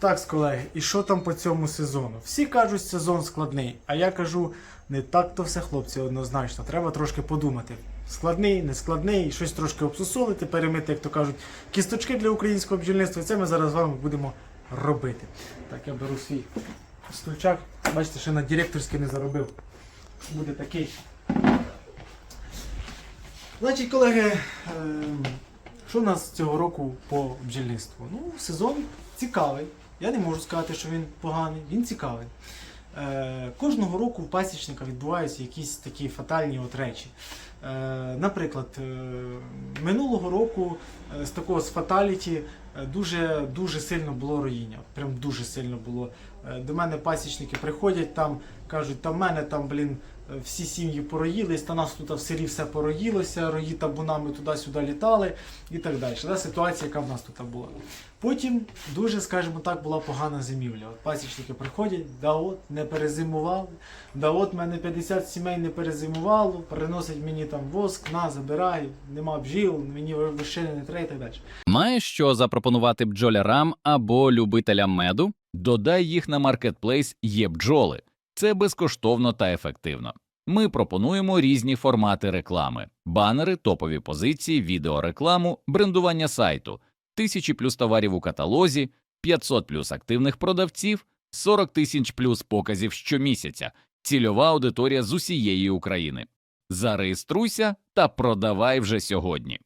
Так, колеги, і що там по цьому сезону? Всі кажуть, сезон складний, а я кажу, не так то все, хлопці, однозначно. Треба трошки подумати. Складний, не складний, щось трошки обсусолити, перемити, як то кажуть, кісточки для українського бджільництва. Це ми зараз з вами будемо робити. Так, я беру свій стульчак. Бачите, ще на директорський не заробив. Буде такий. Значить, колеги, ем, що в нас цього року по бджільництву? Ну, сезон цікавий. Я не можу сказати, що він поганий, він цікавий. Е, кожного року в пасічника відбуваються якісь такі фатальні от речі. Е, наприклад, е, минулого року е, з такого з фаталіті е, дуже, дуже сильно було роїння. Прям дуже сильно було. Е, до мене пасічники приходять там, кажуть, та в мене там, блін, всі сім'ї пороїлись, та нас тут в селі все пороїлося, рої табунами туди-сюди літали і так далі. Та ситуація, яка в нас тут була. Потім дуже, скажімо так, була погана зимівля. От пасічники приходять, да от не перезимували, да от мене 50 сімей не перезимувало, приносять мені там воск, на, забирай, нема бджіл, мені вишини не треба і так далі. Маєш що запропонувати бджолярам або любителям меду? Додай їх на маркетплейс є бджоли. Це безкоштовно та ефективно. Ми пропонуємо різні формати реклами: банери, топові позиції, відеорекламу, брендування сайту, тисячі плюс товарів у каталозі, 500 плюс активних продавців, 40 тисяч плюс показів щомісяця, цільова аудиторія з усієї України. Зареєструйся та продавай вже сьогодні.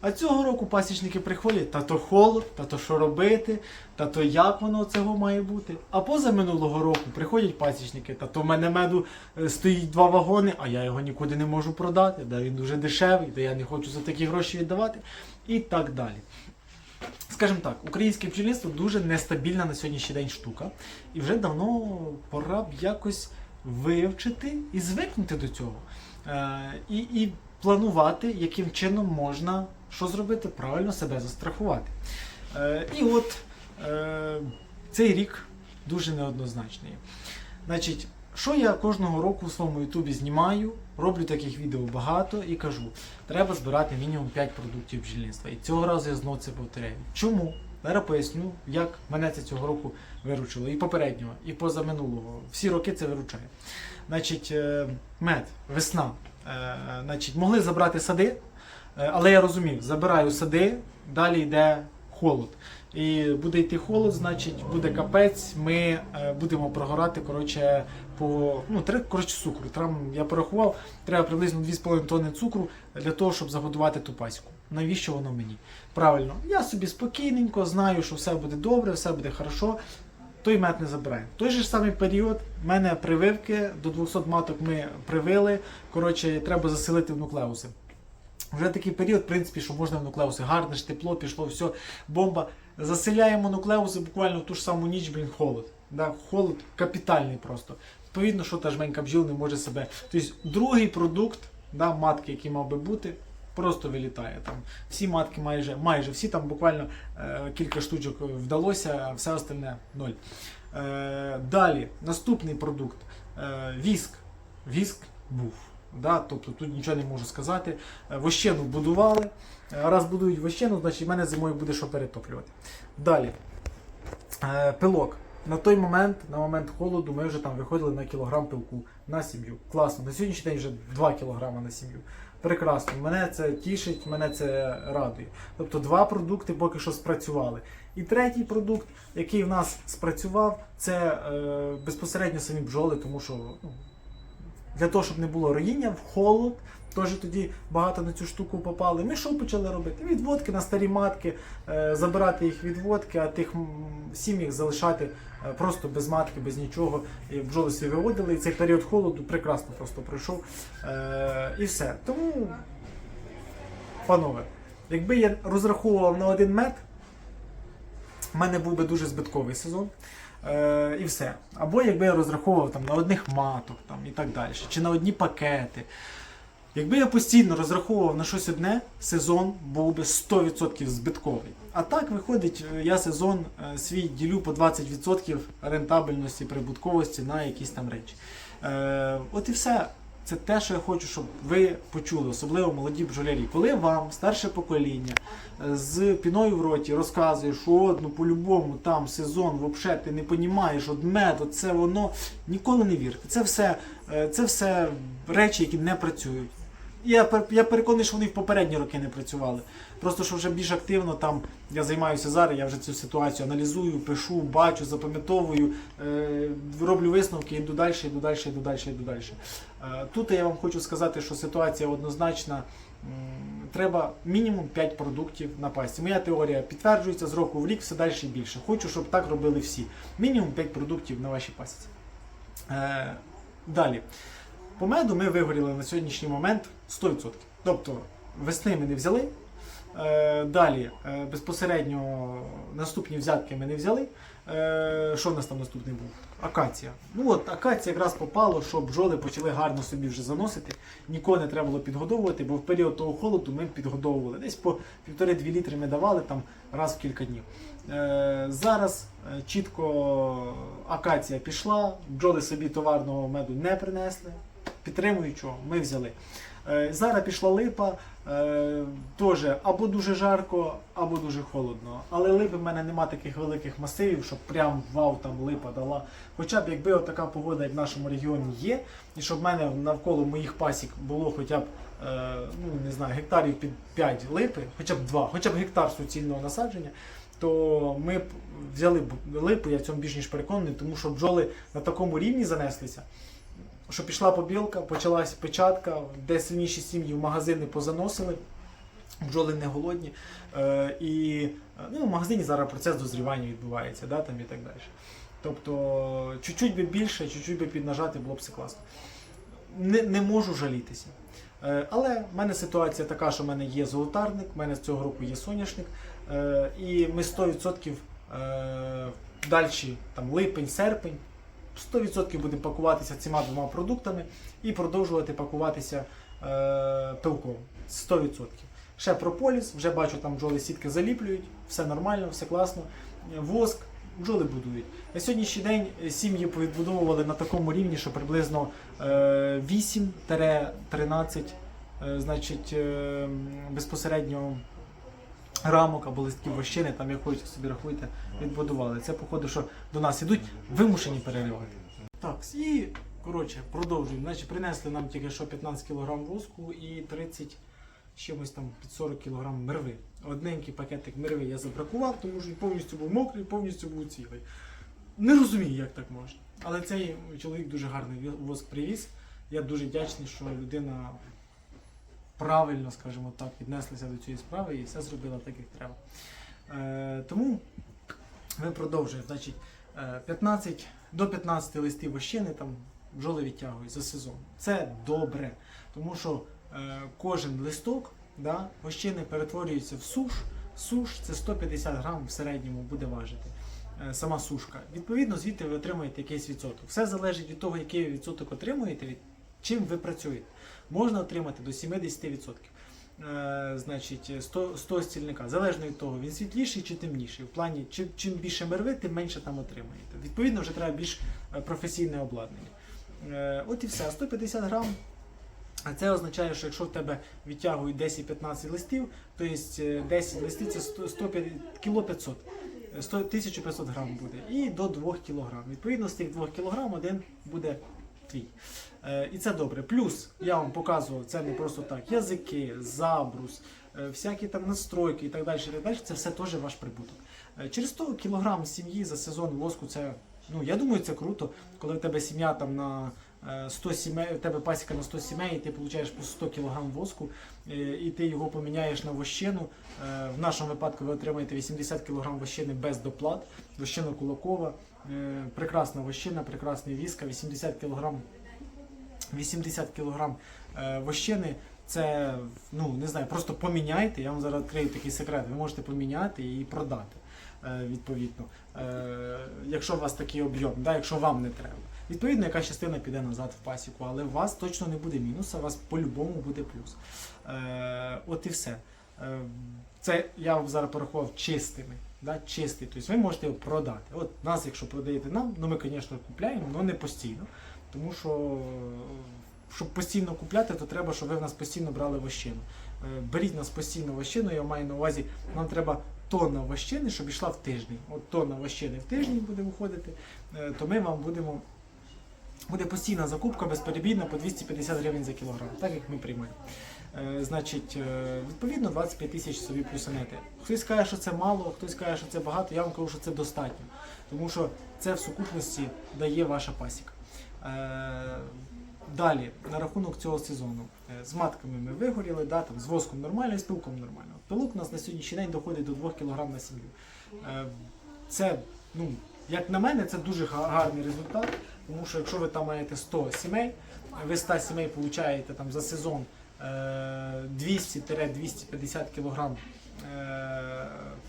А цього року пасічники приходять, та то холод, та то що робити, та то як воно цього має бути. А поза минулого року приходять пасічники, та то в мене меду е, стоїть два вагони, а я його нікуди не можу продати, да він дуже дешевий, да я не хочу за такі гроші віддавати. І так далі. Скажімо так, українське бджільництво дуже нестабільна на сьогоднішній день штука. І вже давно пора б якось вивчити і звикнути до цього. Е, і, і планувати, яким чином можна що зробити, правильно себе застрахувати. Е, і от е, цей рік дуже неоднозначний. Значить, що я кожного року у своєму Ютубі знімаю, роблю таких відео багато і кажу, треба збирати мінімум 5 продуктів бджільництва. І цього разу я знову це повторяю. Чому? Зараз поясню, як мене це цього року виручило. І попереднього, і позаминулого. Всі роки це виручає. Значить, е, мед, весна. Е, Значить, могли забрати сади, е, але я розумів, забираю сади, далі йде холод. І буде йти холод, значить буде капець. Ми е, будемо прогорати коротше, по ну, три, коротше, цукру. Там я порахував, треба приблизно 2,5 тонни цукру для того, щоб загодувати ту паську. Навіщо воно мені? Правильно, я собі спокійненько знаю, що все буде добре, все буде хорошо. Той мед не забирає. Той же самий період в мене прививки до 200 маток ми привили. Коротше, треба заселити в нуклеуси. Вже такий період, в принципі, що можна в нуклеуси. Гарне ж тепло, пішло, все, бомба. Заселяємо нуклеуси буквально в ту ж саму ніч, блін, холод. Да, холод капітальний просто. Відповідно, що та жменька бджіл не може себе. Тобто другий продукт, да, матки, який мав би бути, просто вилітає. Там всі матки майже, майже всі там буквально е, кілька штучок вдалося, а все остальне ноль. Е, далі, наступний продукт. Е, віск. Віск був. Да? Тобто тут нічого не можу сказати. Е, Вощену будували. Е, Раз будують вощену, значить в мене зимою буде що перетоплювати. Далі. Е, Пилок. На той момент, на момент холоду, ми вже там виходили на кілограм пилку на сім'ю. Класно. На сьогоднішній день вже 2 кілограми на сім'ю. Прекрасно. Мене це тішить, мене це радує. Тобто два продукти поки що спрацювали. І третій продукт, який в нас спрацював, це е, безпосередньо самі бджоли, тому що ну, для того, щоб не було роїння в холод. Теж тоді багато на цю штуку попали. Ми що почали робити? Відводки на старі матки, е, забирати їх відводки, а тих сім'ях залишати е, просто без матки, без нічого. І бджоли собі виводили. І цей період холоду прекрасно просто пройшов. Е, і все. Тому, панове, якби я розраховував на один мед, в мене був би дуже збитковий сезон. Е, і все. Або якби я розраховував там, на одних маток там, і так далі, чи на одні пакети. Якби я постійно розраховував на щось одне, сезон був би 100% збитковий. А так виходить, е, я сезон е, свій ділю по 20% рентабельності, прибутковості на якісь там речі. Е, от і все. Це те, що я хочу, щоб ви почули, особливо молоді бджолярі. Коли вам старше покоління е, з піною в роті розказує, що от, ну по-любому там сезон, взагалі ти не розумієш, от мед, це воно ніколи не вірте. Це все, е, це все речі, які не працюють. Я, я переконаний, що вони в попередні роки не працювали. Просто що вже більш активно там я займаюся зараз, я вже цю ситуацію аналізую, пишу, бачу, запам'ятовую, е, роблю висновки, йду далі, йду далі, йду далі, йду далі. Е, тут я вам хочу сказати, що ситуація однозначна. Треба мінімум 5 продуктів на пасті. Моя теорія підтверджується з року в рік все далі і більше. Хочу, щоб так робили всі. Мінімум 5 продуктів на вашій пасті. Е, далі. По меду ми вигоріли на сьогоднішній момент 100%. Тобто весни ми не взяли. Е, далі е, безпосередньо наступні взятки ми не взяли. Е, що в нас там наступний був? Акація. Ну от акація якраз попало, що бджоли почали гарно собі вже заносити. Нікого не треба було підгодовувати, бо в період того холоду ми підгодовували. Десь по 1,5-2 літри ми давали там раз в кілька днів. Зараз чітко акація пішла, бджоли собі товарного меду не принесли. Підтримуючого ми взяли. Е, Зараз пішла липа, е, теж або дуже жарко, або дуже холодно. Але липи в мене нема таких великих масивів, щоб прям вау там липа дала. Хоча б якби така погода, як в нашому регіоні є, і щоб в мене навколо моїх пасік було хоча б е, ну, не знаю, гектарів під 5 липи, хоча б 2, хоча б гектар суцільного насадження, то ми б взяли липу, я в цьому більш ніж переконаний, тому що бджоли на такому рівні занеслися що пішла побілка, почалась печатка, де сильніші сім'ї в магазини позаносили, бджоли не голодні. Е, і е, ну, в магазині зараз процес дозрівання відбувається, да, там і так далі. Тобто, чуть-чуть би більше, чуть-чуть би піднажати, було б все класно. Не, не можу жалітися. Е, але в мене ситуація така, що в мене є золотарник, в мене з цього року є соняшник, е, і ми 100% е, далі, там липень, серпень, 100% будемо пакуватися цими двома продуктами і продовжувати пакуватися е, пилком. 100%. Ще прополіс, вже бачу, там бджоли сітки заліплюють, все нормально, все класно. Е, Воск, бджоли будують. На сьогоднішній день е, сім'ї повідбудовували на такому рівні, що приблизно е, 8-13 е, значить, безпосередньо рамок або листків вощини, там як хочете собі рахуйте, відбудували. Це походу, що до нас ідуть вимушені переривати. Так, і коротше, продовжуємо. Значить, принесли нам тільки що 15 кг воску і 30 чимось там під 40 кг мерви. Одненький пакетик мерви я забракував, тому що він повністю був мокрий, повністю був цілий. Не розумію, як так можна. Але цей чоловік дуже гарний воск привіз. Я дуже вдячний, що людина правильно, скажімо так, віднеслася до цієї справи і все зробила так, як треба. Е, тому ми продовжуємо. Значить, е, 15, до 15 листів вощини там бджоли відтягують за сезон. Це добре, тому що е, кожен листок да, вощини перетворюється в суш. Суш це 150 грам в середньому буде важити. е, Сама сушка. Відповідно, звідти ви отримуєте якийсь відсоток. Все залежить від того, який відсоток отримуєте, від чим ви працюєте. Можна отримати до 70%. Е, значить, 100, 100 стільника. Залежно від того, він світліший чи темніший. В плані, чим, чим більше мерви, тим менше там отримаєте. Відповідно, вже треба більш е, професійне обладнання. Е, от і все, 150 грам. А це означає, що якщо в тебе відтягують 10-15 листів, то є е, 10 листів це 100, 150, кіло 500. Е, 100, 1500 грам буде. І до 2 кілограм. Відповідно, з тих 2 кілограм один буде твій. Е, і це добре. Плюс я вам показував, це не просто так. Язики, забрус, е, всякі там настройки і так далі. Так далі це все теж ваш прибуток. Е, через 100 кілограм сім'ї за сезон воску це. Ну, я думаю, це круто, коли в тебе сім'я там на е, 100 сімей, у тебе пасіка на 100 сімей, і ти отримуєш по 100 кг воску, і ти його поміняєш на вощину. В нашому випадку ви отримаєте 80 кг вощини без доплат, вощина кулакова, прекрасна вощина, прекрасний віска, 80 кг 80 кг е, вощини. Це ну не знаю, просто поміняйте. Я вам зараз відкрию такий секрет. Ви можете поміняти і продати е, відповідно, е, якщо у вас такий об'єм, да, якщо вам не треба. Відповідно, яка частина піде назад в пасіку, але у вас точно не буде мінуса, у вас по-любому буде плюс. От і все. Це я вам зараз порахував чистими. Да, чистий, тобто ви можете його продати. От нас, якщо продаєте нам, ну ми, звісно, купляємо, але не постійно. Тому що щоб постійно купляти, то треба, щоб ви в нас постійно брали вощину. Е, Беріть нас постійно вощину, я маю на увазі, нам треба тонна вощини, щоб йшла в тиждень. От тонна вощини в тиждень буде виходити, е, то ми вам будемо. Буде постійна закупка безперебійна по 250 гривень за кілограм, так як ми приймаємо. Е, значить, е, відповідно 25 тисяч собі плюсанете. Хтось каже, що це мало, хтось каже, що це багато. Я вам кажу, що це достатньо. Тому що це в сукупності дає ваша пасіка. Е, Далі, на рахунок цього сезону. З матками ми вигоріли, да, там, з воском нормально з пилком нормально. Пилок у нас на сьогоднішній день доходить до 2 кг на сім'ю. Це, ну, як на мене, це дуже гарний результат, тому що якщо ви там маєте 100 сімей, ви 100 сімей получаєте там, за сезон 200-250 кг е,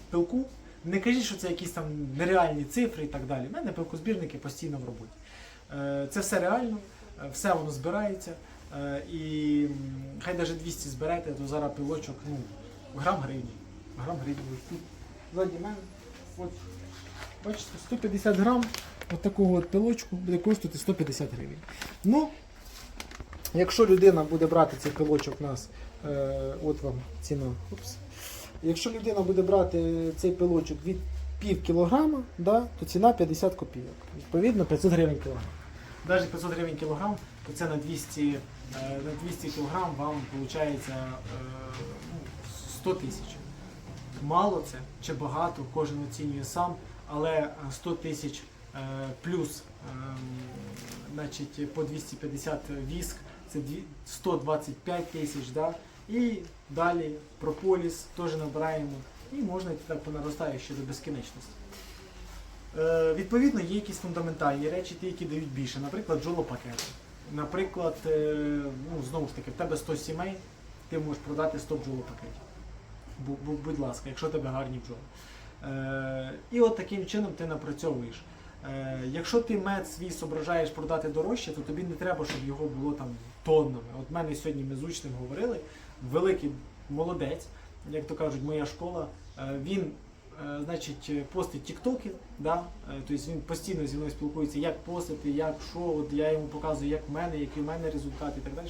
пилку. Не кажіть, що це якісь там нереальні цифри і так далі. У мене пилкозбірники постійно в роботі. Е, Це все реально, е, все воно збирається. І хай навіть 200 зберете, то зараз пилочок, ну, грам гривні. Грам гривні. Ззаді мене. От, бачите, 150 грам от от пилочку буде коштувати 150 гривень. Ну, якщо людина буде брати цей пилочок у нас, е, от вам ціна. Упс. Якщо людина буде брати цей пилочок від пів кілограма, да, то ціна 50 копійок. Відповідно 500 гривень кілограм. Навіть 500 гривень кілограм, то це на 200, е, на 200 кілограм вам виходить е, ну, 100 тисяч. Мало це чи багато, кожен оцінює сам, але е, 100 тисяч е, плюс ем, значить, по 250 віск, це 125 тисяч. Да? І далі прополіс теж набираємо і можна йти так по наростаючій до безкінечності. Е, відповідно, є якісь фундаментальні речі, ті, які дають більше. Наприклад, джолопакети. Наприклад, е, ну, знову ж таки, в тебе 100 сімей, ти можеш продати 100 бджолопакетів. Бу- бу- будь ласка, якщо тебе гарні бджоли. Е, і от таким чином ти напрацьовуєш. Е, якщо ти мед свій зображаєш продати дорожче, то тобі не треба, щоб його було там тоннами. От мене сьогодні ми з учнем говорили, великий молодець, як то кажуть, моя школа, е, він е, значить, постить тіктоки, да? тобто він постійно зі мною спілкується, як постити, як що, от я йому показую, як в мене, які в мене результати і так далі.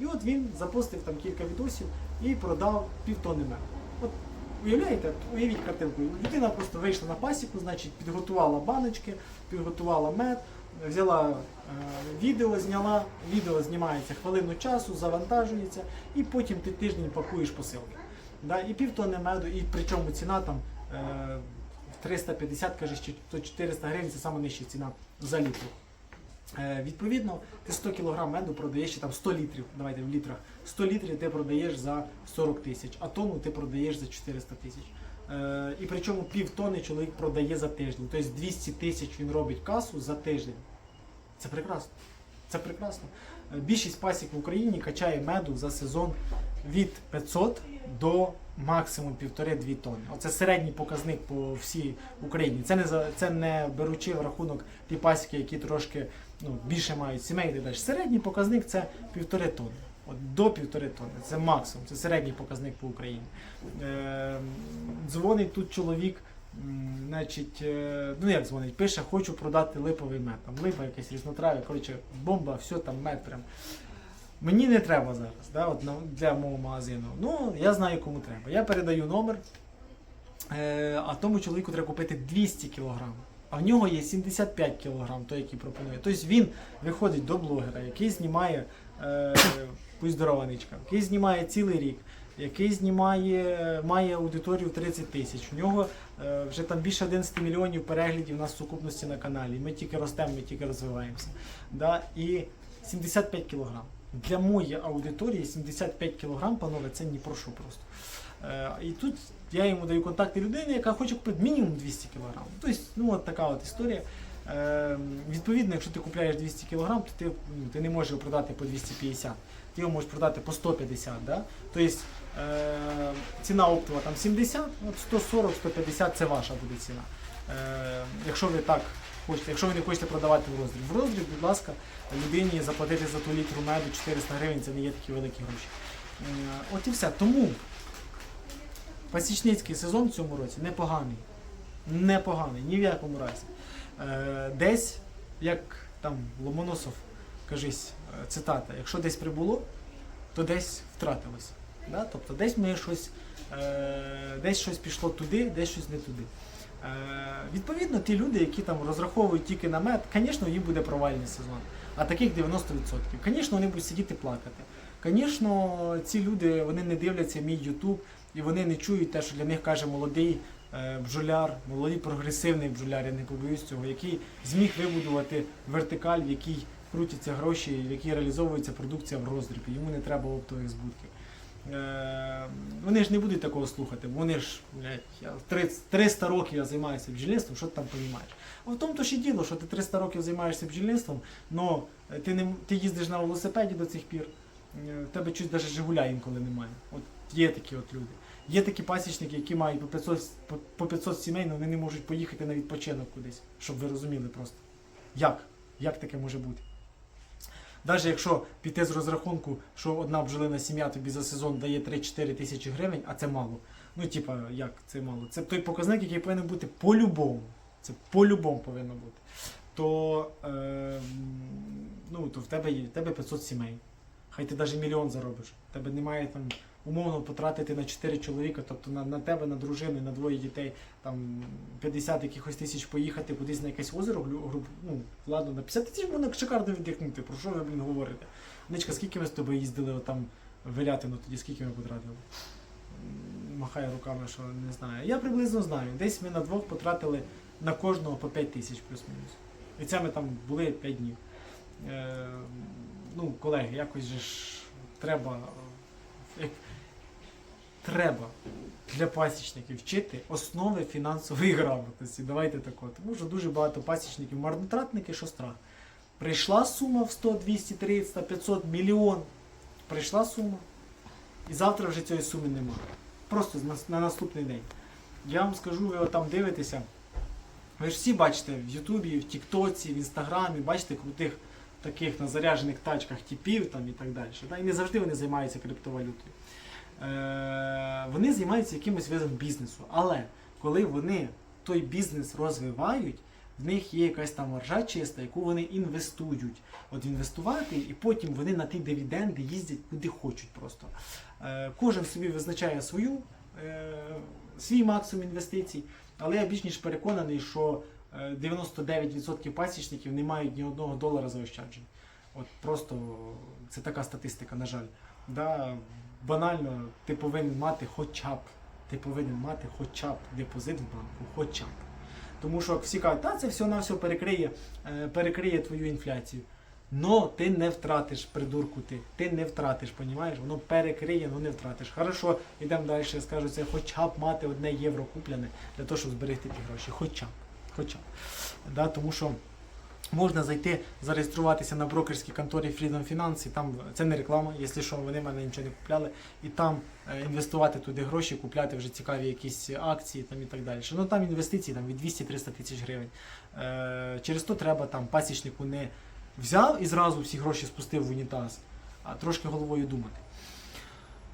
І от він запостив там кілька відосів і продав півтони меду. От уявляєте, уявіть картинку. Людина просто вийшла на пасіку, значить, підготувала баночки, підготувала мед, взяла е, відео, зняла, відео знімається хвилину часу, завантажується, і потім ти тиждень пакуєш посилки. Да, і півтони меду, і причому ціна там е, 350, каже, то 400 гривень, це саме нижча ціна за літр. Е, відповідно, ти 100 кг меду продаєш чи там 100 літрів, давайте в літрах. 100 літрів ти продаєш за 40 тисяч, а тонну ти продаєш за 400 тисяч. Е, і причому пів тонни чоловік продає за тиждень. Тобто 200 тисяч він робить касу за тиждень. Це прекрасно. Це прекрасно. Е, Більшість пасік в Україні качає меду за сезон від 500 до максимум 1,5-2 тонни. Оце середній показник по всій Україні. Це не за це не беручи в рахунок ті пасіки, які трошки ну, більше мають сімей так далі. Середній показник це 1,5 тонни. От до 1,5 тонни. Це максимум, це середній показник по Україні. Е, дзвонить тут чоловік. Значить, е, ну як дзвонить, пише, хочу продати липовий мед. Там липа якась різнотрав'я, коротше, бомба, все там мед прям. Мені не треба зараз, да, от, для мого магазину. Ну, я знаю, кому треба. Я передаю номер, е, а тому чоловіку треба купити 200 кг. А в нього є 75 кг, той, який пропонує. Тобто він виходить до блогера, який знімає е, будь здорова який знімає цілий рік, який знімає, має аудиторію 30 тисяч. У нього е, вже там більше 11 мільйонів переглядів в сукупності на каналі. Ми тільки ростемо, ми тільки розвиваємося. Да? І 75 кілограм. Для моєї аудиторії 75 кілограм, панове, це ні про що просто. Е, і тут я йому даю контакти людини, яка хоче купити мінімум 200 кілограм. Тобто, ну от така от історія. Е, відповідно, якщо ти купляєш 200 кілограм, то ти, ну, ти не можеш його продати по 250. Ти його можеш продати по 150. Да? Тобто е, ціна оптова там 70, от 140-150 це ваша буде ціна. Е, якщо ви так хочете, якщо ви не хочете продавати в роздріб. В роздріб, будь ласка, людині заплатити за ту літру меду 400 гривень, це не є такі великі гроші. Е, от і все. Тому пасічницький сезон в цьому році непоганий. Непоганий, ні в якому разі. Е, десь, як там Ломоносов кажись, е, цитата, якщо десь прибуло, то десь втратилось. Да? Тобто десь ми щось, е, десь щось пішло туди, десь щось не туди. Відповідно, ті люди, які там розраховують тільки на мед, звісно, їм буде провальний сезон. А таких 90%. Звісно, вони будуть сидіти плакати. Звісно, ці люди вони не дивляться мій Ютуб і вони не чують те, що для них каже молодий е, бджоляр, молодий прогресивний бджоляр, я не побоюсь цього, який зміг вибудувати вертикаль, в якій крутяться гроші, в якій реалізовується продукція в роздрібі. Йому не треба оптових збутків. Е, вони ж не будуть такого слухати, вони ж, блядь, я 300 років я займаюся бджільництвом, що ти там розумієш? А в тому то і діло, що ти 300 років займаєшся бджільництвом, але ти, не, ти їздиш на велосипеді до цих пір, е, в тебе щось навіть Жигуля інколи немає. От є такі от люди. Є такі пасічники, які мають по 500, по- по 500 сімей, але вони не можуть поїхати на відпочинок кудись, щоб ви розуміли просто. Як? Як таке може бути? Навіть якщо піти з розрахунку, що одна бджолина сім'я тобі за сезон дає 3-4 тисячі гривень, а це мало. Ну, типа, як це мало? Це той показник, який повинен бути по-любому. Це по-любому повинно бути. То, е, ну, то в тебе є в тебе 500 сімей. Хай ти навіть мільйон заробиш. В тебе немає там умовно потратити на 4 чоловіка, тобто на, на тебе, на дружину, на двоє дітей, там 50 якихось тисяч поїхати кудись на якесь озеро, глю- гру- ну, ладно, на 50 тисяч можна шикарно віддихнути. Про що ви, блін, говорите? Ничка, скільки ми з тобою їздили отам в тоді скільки ми потратили? Махає руками, що не знаю. Я приблизно знаю. Десь ми на двох потратили на кожного по 5 тисяч плюс-мінус. І це ми там були 5 днів. Е, ну, колеги, якось же ж треба. е, Як, треба для пасічників вчити основи фінансової грамотності. Давайте так от. Тому що дуже багато пасічників, марнотратники, що страх. Прийшла сума в 100, 200, 300, 500, мільйон. Прийшла сума. І завтра вже цієї суми немає. Просто на, на наступний день. Я вам скажу, ви там дивитеся. Ви ж всі бачите в Ютубі, в Тіктоці, в Інстаграмі, бачите крутих таких на заряджених тачках типів там і так далі. Да? І не завжди вони займаються криптовалютою. Е, вони займаються якимось видом бізнесу. Але коли вони той бізнес розвивають, в них є якась там маржа чиста, яку вони інвестують. От інвестувати, і потім вони на ті дивіденди їздять куди хочуть просто. Е, кожен собі визначає свою, е, свій максимум інвестицій, але я більш ніж переконаний, що е, 99% пасічників не мають ні одного долара заощаджень. От просто це така статистика, на жаль. Да, банально, ти повинен мати хоча б, ти повинен мати хоча б депозит в банку, хоча б. Тому що всі кажуть, та це все на все перекриє, е, перекриє твою інфляцію. Но ти не втратиш, придурку ти. Ти не втратиш, понімаєш? Воно перекриє, но не втратиш. Хорошо, йдемо далі, скажу, це хоча б мати одне євро куплене для того, щоб зберегти ті гроші. Хоча б. Хоча б. Да, тому що можна зайти, зареєструватися на брокерській конторі Freedom Finance, і там це не реклама, якщо що, вони в мене нічого не купляли, і там е, інвестувати туди гроші, купляти вже цікаві якісь акції там і так далі. Ну там інвестиції там, від 200-300 тисяч гривень. Е, через то треба там пасічнику не взяв і зразу всі гроші спустив в унітаз, а трошки головою думати.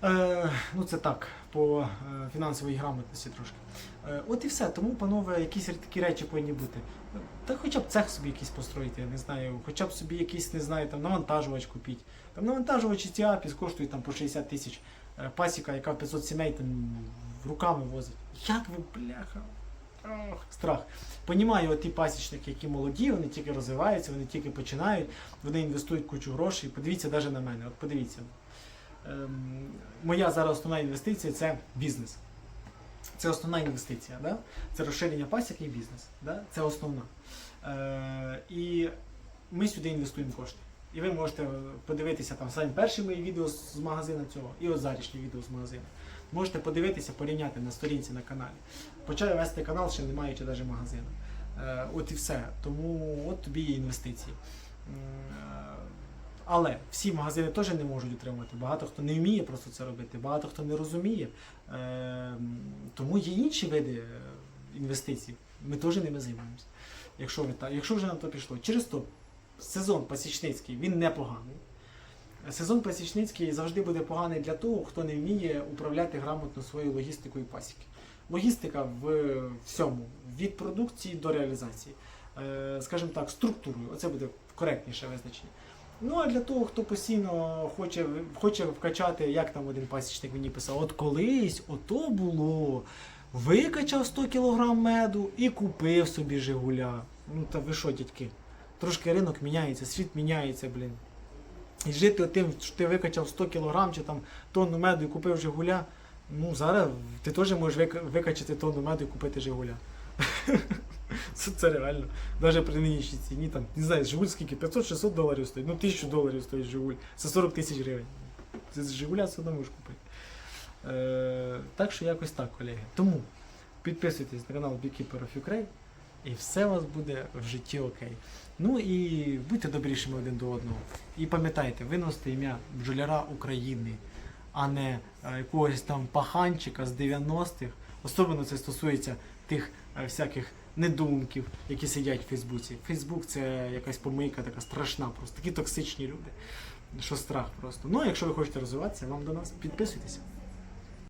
Е, ну це так, по е, фінансовій грамотності трошки. Е, от і все. Тому, панове, якісь такі речі повинні бути. Та хоча б цех собі якийсь построїти, я не знаю, хоча б собі якийсь, не знаю, там навантажувач купіть. Там навантажувачі ці апіс коштують там по 60 тисяч. Е, Пасіка, яка 500 сімей там руками возить. Як ви, бляха? Ох, страх. Понімаю, ті пасічники, які молоді, вони тільки розвиваються, вони тільки починають, вони інвестують кучу грошей. Подивіться навіть на мене. От подивіться. Ем, моя зараз основна інвестиція це бізнес. Це основна інвестиція. Да? Це розширення пасіки і бізнес. Да? Це основна. Е, і ми сюди інвестуємо кошти. І ви можете подивитися там самі перші мої відео з магазину цього, і от зарішні відео з магазину. Можете подивитися, порівняти на сторінці на каналі. Почав вести канал, ще не маючи навіть магазину. Е, от і все. Тому от тобі є інвестиції. Але всі магазини теж не можуть утримувати. Багато хто не вміє просто це робити, багато хто не розуміє. Е, Тому є інші види е, інвестицій. Ми теж ними займаємося. Якщо, ви та, якщо вже на то пішло. Через то сезон пасічницький він непоганий. Сезон пасічницький завжди буде поганий для того, хто не вміє управляти грамотно своєю логістикою пасіки. Логістика в всьому, від продукції до реалізації. Е, Скажімо так, структурою, оце буде коректніше визначення. Ну а для того, хто постійно хоче, хоче вкачати, як там один пасічник мені писав, от колись ото було. Викачав 100 кг меду і купив собі Жигуля. Ну та ви що, дядьки? Трошки ринок міняється, світ міняється, блін. І жити тим, що ти викачав 100 кг чи там тонну меду і купив Жигуля. Ну зараз ти теж можеш викачати тонну меду і купити Жигуля. Це, реально. Навіть при нинішній ціні, там, не знаю, Жигуль скільки? 500-600 доларів стоїть. Ну, 1000 доларів стоїть Жигуль. Це 40 тисяч гривень. Це з Жигуля все одно можеш купити. Е, так що якось так, колеги. Тому підписуйтесь на канал Beekeeper of Ukraine і все у вас буде в житті окей. Ну і будьте добрішими один до одного. І пам'ятайте, виносите ім'я бджоляра України, а не е, якогось там паханчика з 90-х. Особливо це стосується тих е, всяких недумків, які сидять в Фейсбуці. Фейсбук це якась помийка така страшна, просто такі токсичні люди. Що страх просто. Ну, якщо ви хочете розвиватися, вам до нас підписуйтеся.